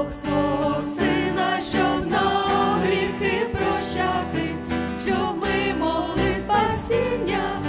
Бог сина, щоб нам прощати, щоб ми могли спасіння.